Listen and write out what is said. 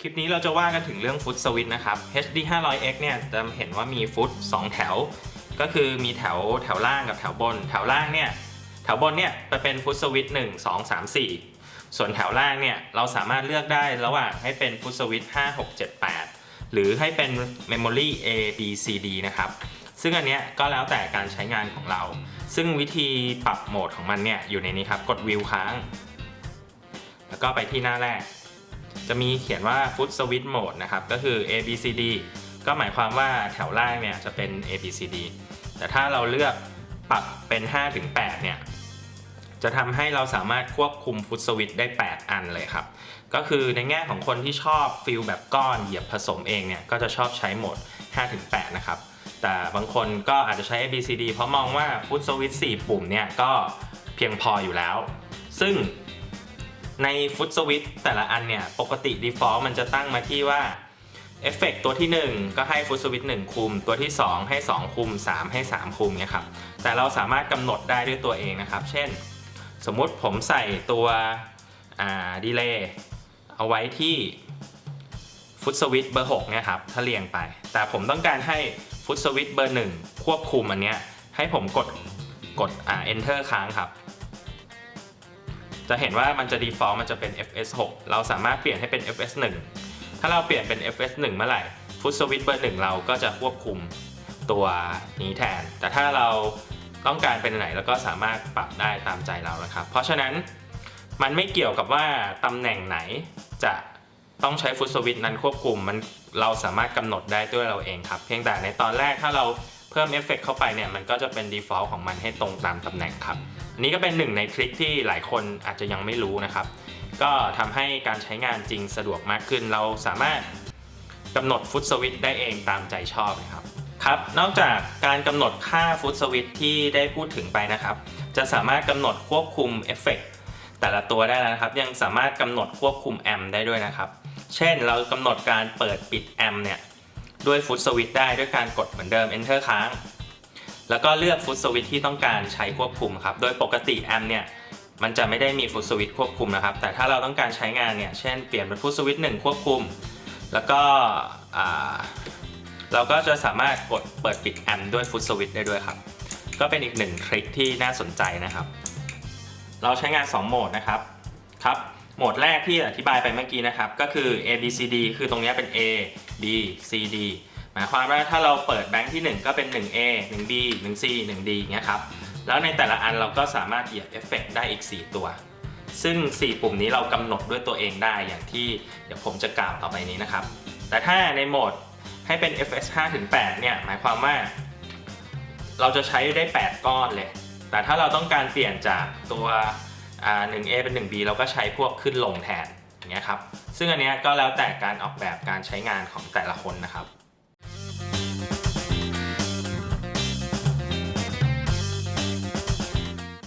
คลิปนี้เราจะว่ากันถึงเรื่องฟุตสวิตนะครับ HD 500X เนี่ยจะเห็นว่ามีฟุต 2 แถว ก็คือมีแถวแถวล่างกับแถวบน แถวล่างเนี่ยแถวบนเนี่ยจะเป็นฟุตสวิต1 2 3 4 ส่วนแถวล่างเนี่ยเราสามารถเลือกได้ระหว่างให้เป็นฟุตสวิต5 6 7 8 หรือให้เป็น Memory A B C D นะครับ ซึ่งอันเนี้ยก็แล้วแต่การใช้งานของเรา ซึ่งวิธีปรับโหมดของมันเนี่ยอยู่ในนี้ครับ กดวิวค้าง แล้วก็ไปที่หน้าแรก จะมีเขียนว่า Foot Switch Mode นะครับ ก็คือ A B C D ก็หมายความว่าแถวล่างเนี่ยจะเป็น A B C D แต่ถ้าเราเลือกปรับเป็น5ถึง8เนี่ย จะทำให้เราสามารถควบคุมฟุตสวิตได้ 8 อันเลยครับ ก็คือในแง่ของคนที่ชอบฟิลแบบก้อนเหยียบผสมเองเนี่ย ก็จะชอบใช้โหมด 5-8 นะครับ แต่บางคนก็อาจจะใช้ A B C D เพราะมองว่าฟุตสวิต4ปุ่มเนี่ยก็เพียงพออยู่แล้ว ซึ่ง ในฟุตสวิตแต่ละอันเนี่ย ปกติ default มันจะตั้งมาที่ว่าเอฟเฟกตัวที่ 1 ก็ให้ฟุตสวิต1คุม ตัวที่ 2 ให้ 2 คุม 3 ให้ 3 คุมเนี่ยครับแต่เราสามารถกำหนดได้ด้วยตัวเองนะครับ เช่น สมมุติผมใส่ตัวดีเลย์เอาไว้ที่ฟุตสวิตเบอร์6เนี่ยครับถ้าเรียงไป แต่ผมต้องการให้ฟุตสวิตเบอร์ 1 ควบคุมอันเนี้ยให้ผมกดกดอ่า enter ค้างครับ จะเห็นว่ามันจะ default มันจะเป็น fs 6เราสามารถเปลี่ยนให้เป็น fs 1ถ้าเราเปลี่ยนเป็น fs 1เมื่อไหร่ฟุตสวิตเบอร์1เราก็จะควบคุมตัวนี้แทน แต่ถ้าเราต้องการเป็นไหนแล้วก็สามารถปรับได้ตามใจเรานะครับ เพราะฉะนั้นมันไม่เกี่ยวกับว่าตำแหน่งไหนจะต้องใช้ฟุตสวิตนั้นควบคุมมันเราสามารถกำหนดได้ด้วยเราเองครับ เพียงแต่ในตอนแรกถ้าเรา เพิ่มเอฟเฟกเข้าไปเนี่ยมันก็จะเป็น default ของมันให้ตรงตามตำแหน่งครับ อันนี้ก็เป็นหนึ่งในทริคที่หลายคนอาจจะยังไม่รู้นะครับ ก็ทำให้การใช้งานจริงสะดวกมากขึ้น เราสามารถกำหนดฟุตสวิตได้เองตามใจชอบนะครับครับ นอกจากการกำหนดค่าฟุตสวิตที่ได้พูดถึงไปนะครับ จะสามารถกำหนดควบคุมเอฟเฟกแต่ละตัวได้แล้วนะครับ ยังสามารถกำหนดควบคุมแอมป์ได้ด้วยนะครับ เช่นเรากำหนดการเปิดปิดแอมป์เนี่ย ด้วยฟุตสวิตได้ด้วยการกดเหมือนเดิม enter ค้าง แล้วก็เลือกฟุตสวิตที่ต้องการใช้ควบคุมครับ โดยปกติแอมเนี่ยมันจะไม่ได้มีฟุตสวิตควบคุมนะครับ แต่ถ้าเราต้องการใช้งานเนี่ย เช่นเปลี่ยนเป็นฟุตสวิตหนึ่งควบคุม แล้วก็เราก็จะสามารถกดเปิดปิดแอมด้วยฟุตสวิตได้ด้วยครับ ก็เป็นอีกหนึ่งทริคที่น่าสนใจนะครับ เราใช้งาน 2 โหมดนะครับ ครับ หมดแรกที่อธิบายไปเมื่อกี้นะครับ ก็คือ A B C D คือตรงนี้เป็น A B C D หมายความว่าถ้าเราเปิดแบงค์ที่ 1 ก็เป็น 1A 1B 1C 1D อย่างเงี้ยครับ แล้วในแต่ละอันเราก็สามารถเหยียบเอฟเฟกได้อีก 4 ตัว ซึ่ง 4 ปุ่มนี้เรากำหนดด้วยตัวเองได้อย่างที่เดี๋ยวผมจะกล่าวต่อไปนี้นะครับ แต่ถ้าในโหมดให้เป็น FS 5ถึง8เนี่ยหมายความว่า เราจะใช้ได้ 8 ก้อนเลย แต่ถ้าเราต้องการเปลี่ยนจากตัว อ่า 1A เป็น 1B เราก็ใช้พวกขึ้นลงแทนอย่างเงี้ยครับซึ่งอันเนี้ยก็แล้วแต่การออกแบบการใช้งานของแต่ละคนนะครับ